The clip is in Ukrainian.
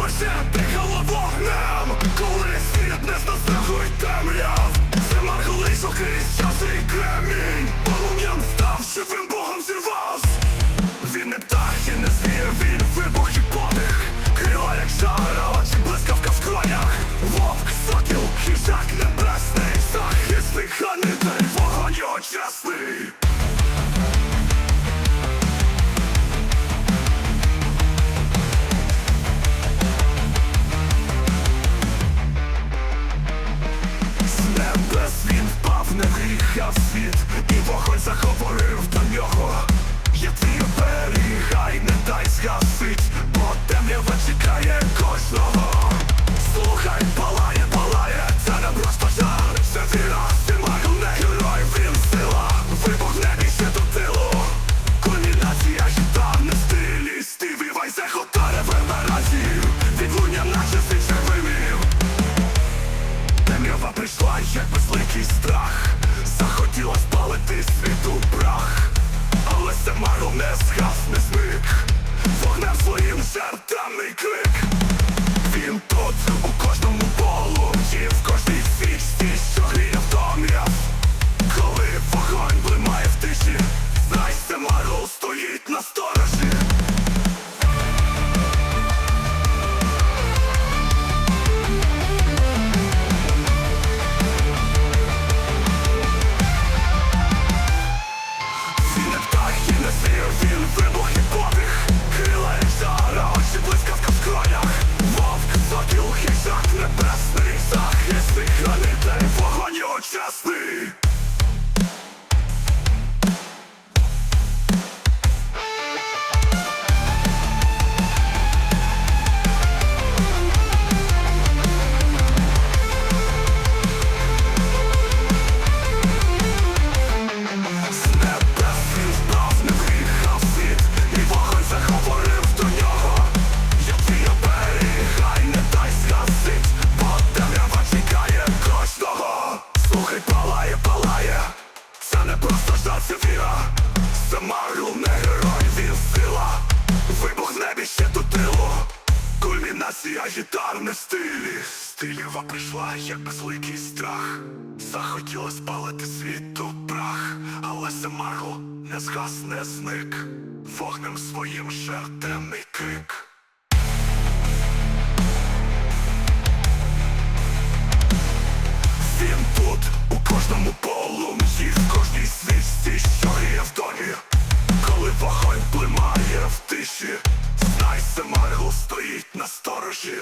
Небеся дихало вогнем, коли світ не знастрахує темряв. Зима колись окрізь час і кремінь. Полум'ям став, живим богом зірвав Він не птах і не звір, він вибух і подих. Крила як жара, очі блискавка в кронях. Вовк, сокіл, хижак світ, і вогонь заговорив до нього. Я твій беріг, хай не дай згасить. Hey! Веселися до тело, кульмінація гітарних стилі. Стилєва прийшла, як безликий страх. Захотіла спалити світу прах, але замарло не згасне зник. Вогнем своїм жертемний крик. стоїть на сторожі.